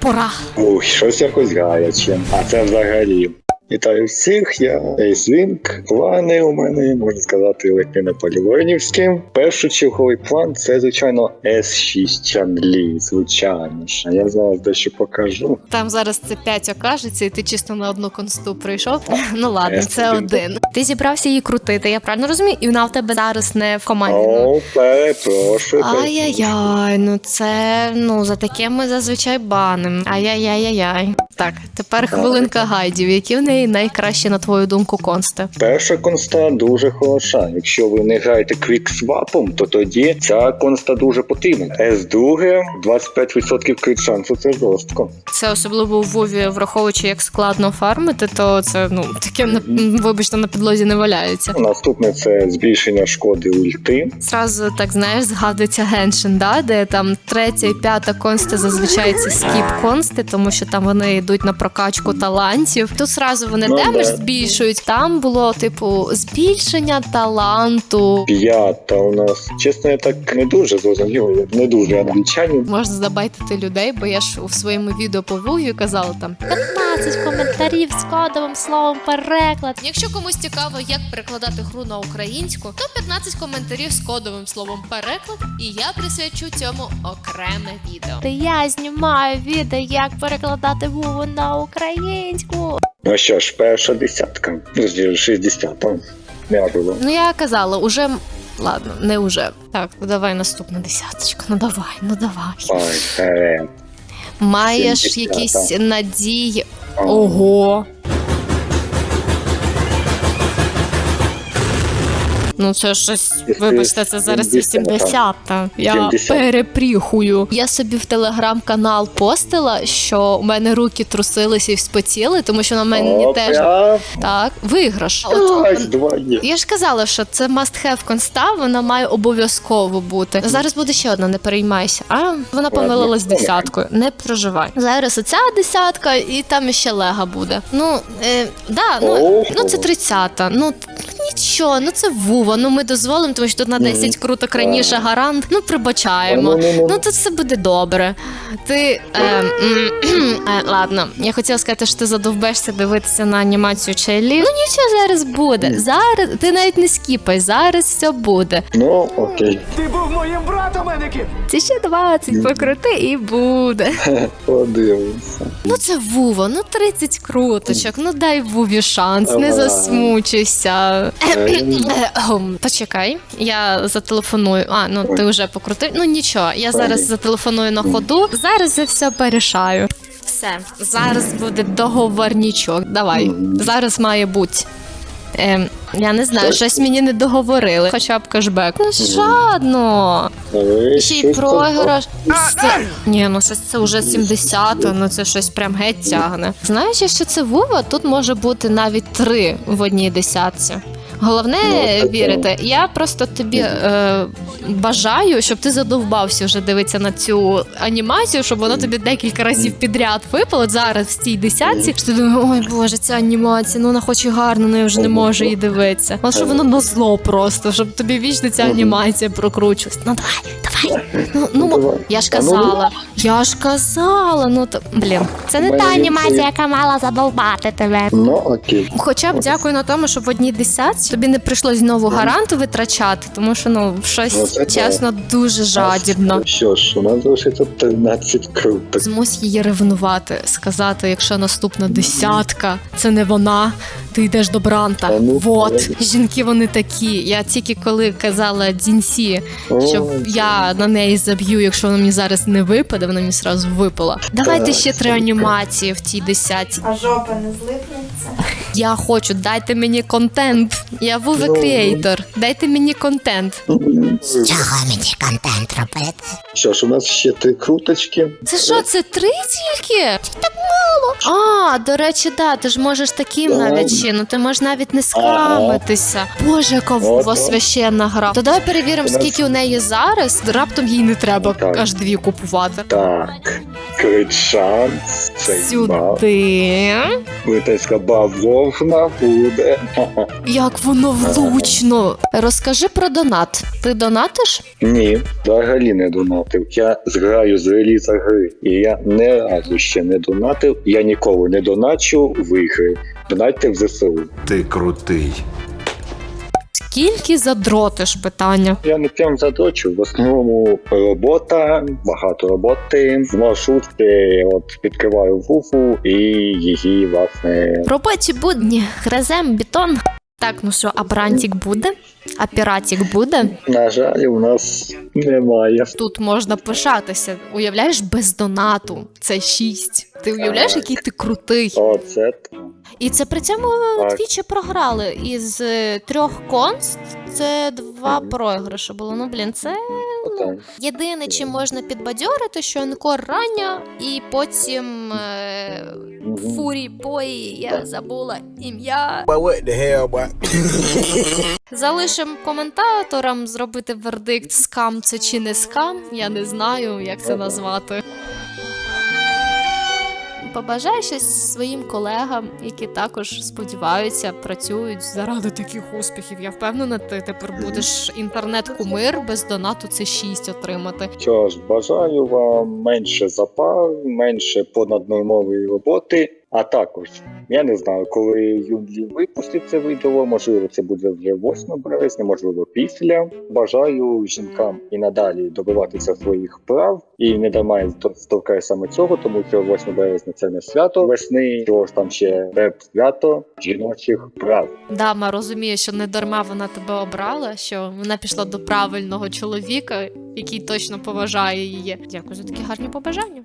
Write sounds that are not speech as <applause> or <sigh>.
Пора. Ой, щось якось гаряче. А це взагалі. Вітаю всіх, я Ейслінк. Плани у мене, можна сказати, ледь не наполеонівські. Першочерговий план це, звичайно, S6 Чанлі, звичайно ж. Я зараз дещо покажу. Там зараз це 5 окажеться, і ти чисто на одну консту прийшов. <laughs> Ну ладно, це один. Ти зібрався її крутити, я правильно розумію? І вона в тебе зараз не в команді. Ну. О, перепрошую. Ай-яй-яй, ну це ну за таке ми зазвичай баним. Ай-яй-яй-яй. Так, тепер хвилинка гайдів. Які в неї найкращі, на твою думку, консти? Перша конста дуже хороша. Якщо ви не граєте квіксвапом, то тоді ця конста дуже потрібна. S2 25% крит шансу це жорстко. Це особливо у Вові, враховуючи, як складно фармити, то це ну таке вибачте на підлозі не валяється. Наступне це збільшення шкоди ульти. Зразу так знаєш, згадується Геншин, да, де там третя і п'ята консти зазвичай це скіп консти, тому що там вони йдуть на прокачку талантів. Тут зразу вони Ну, демедж да. збільшують. Там було типу збільшення таланту. П'ята у нас. Чесно, я так не дуже зрозумів, не дуже англічанин. Можна забайтити людей, бо я ж у своєму відео по Вугію казала там 15 коментарів з кодовим словом переклад. Якщо комусь цікаво, як перекладати гру на українську, то 15 коментарів з кодовим словом переклад, і я присвячу цьому окреме відео. Та я знімаю відео, як перекладати Вуву на українську. Ну що ж, перша десятка. шістдесята. 60 Не було. Ну я казала, уже. Ладно, не уже. Так, ну давай наступна десяточка. Ну давай, ну давай. Ой, е, Маєш 70, якісь надії. Ого. Ну, це щось, вибачте, це зараз 80 та Я перепріхую. Я собі в телеграм-канал постила, що у мене руки трусилися і вспотіли, тому що на мене О, теж прям. так виграш. От Ось два є. я ж казала, що це must have конста, вона має обов'язково бути. Зараз буде ще одна, не переймайся. А вона помилилась десяткою. Не проживай. Зараз оця десятка, і там ще лега буде. Ну е, да, ну, ну це тридцята. Ну нічого, ну це вува. Ну ми дозволимо, тому що тут на 10 круток раніше гарант. Ну прибачаємо. Ну-ну-ну. Ну тут все буде добре. Ти е, е, ладно, я хотіла сказати, що ти задовбешся дивитися на анімацію Чайлі. Ну нічого зараз буде. Зараз ти навіть не скіпай, зараз все буде. Ну, окей. Ти був моїм братом, Енекі! Це ще 20 покрути і буде. <laughs> Подивимося. Ну це Вова, ну 30 круточок. Ну дай Вові шанс, не засмучуйся. Е, Почекай, я зателефоную. А, ну ти вже покрутив. Ну нічого, я зараз зателефоную на ходу. Зараз я все порішаю. Все, зараз буде договорнічок. Давай, зараз має бути. Ем, я не знаю, Щось? мені не договорили, хоча б кешбек. Ну жадно. Ще й програш. Ні, ну щось це вже 70, ну це щось прям геть тягне. Знаєш, якщо це Вова, тут може бути навіть три в одній десятці. Головне Ну, так, вірити. Я просто тобі е, бажаю, щоб ти задовбався вже дивитися на цю анімацію, щоб вона тобі декілька разів підряд випало зараз в цій десятці. Що ти думаєш, ой Боже, ця анімація, ну вона хоч і гарна, але я вже не можу її дивитися. Але щоб воно на зло просто, щоб тобі вічно ця анімація прокручувалась. Ну давай, давай. Ну, ну, я ж ну, казала, я ж казала, ну то блін, це не та анімація, яка мала задовбати тебе. Ну, окей. Хоча б дякую на тому, що в одній десятці тобі не прийшлось знову гаранту витрачати, тому що ну Ну, щось так. чесно дуже жадібно. Що ж, у нас залишиться 13 круток. Змусь її ревнувати, сказати, якщо наступна десятка, це не вона, ти йдеш до Бранта. Та ну, Вот, але- жінки вони такі. Я тільки коли казала Дзінсі, що Ой, я на неї заб'ю, якщо вона мені зараз не випаде, вона мені зразу випала. Давайте Так, ще три анімації в тій десятці. А жопа не злипнеться? Я хочу, дайте мені контент. Я вуве Ну. креатор. Дайте мені контент. <laughs> Чого мені контент робити? Що ж, у нас ще три круточки. Це що, це три тільки? Так мало. А, до речі, да, ти ж можеш таким Так. навіть чинути, можеш навіть не скамитися. Боже, яка вова священна гра. То давай перевіримо, скільки у неї зараз. Раптом їй не треба аж дві купувати. Так. Кричан, Сейма, Сюди. Литейська бавовна буде. Як воно влучно. Розкажи про донат. Ти донатиш? Ні, взагалі не донатив. Я зграю з реліза гри, і я не разу ще не донатив. Я ніколи не доначу в ігри. Донатьте в ЗСУ. Ти крутий. Скільки задротиш питання? Я не прям задрочу. В основному робота, багато роботи. В маршрутці от відкриваю вуфу і її, власне, Робочі будні, гризем, бетон. Так, ну що, а брантик буде? А піратик буде? на жаль, у нас немає. Тут можна пишатися. Уявляєш без донату. Це шість. Ти уявляєш, який ти крутий. Оце І це при цьому Так. двічі програли. Із е, трьох конст це два програші було. Ну блін, це так. єдине, чим можна підбадьорити, що Енкор рання, і потім е. Фурі бої, я забула ім'я. But what the hell, boy? Залишимо коментаторам зробити вердикт, скам це чи не скам. Я не знаю, як це назвати. Побажаю щось своїм колегам, які також сподіваються, працюють заради таких успіхів. Я впевнена, ти тепер будеш інтернет-кумир без донату це 6 отримати. Що ж, бажаю вам менше запар, менше понаднормової роботи. А також я не знаю, коли Юлі випустить це відео, можливо, це буде вже 8 березня, можливо, після. Бажаю жінкам і надалі добиватися своїх прав. І не дарма я стовкаю саме цього, тому що 8 березня це не свято весни, цього ж там ще реп свято жіночих прав. Дама розуміє, що не дарма вона тебе обрала, що вона пішла до правильного чоловіка, який точно поважає її. Дякую за такі гарні побажання.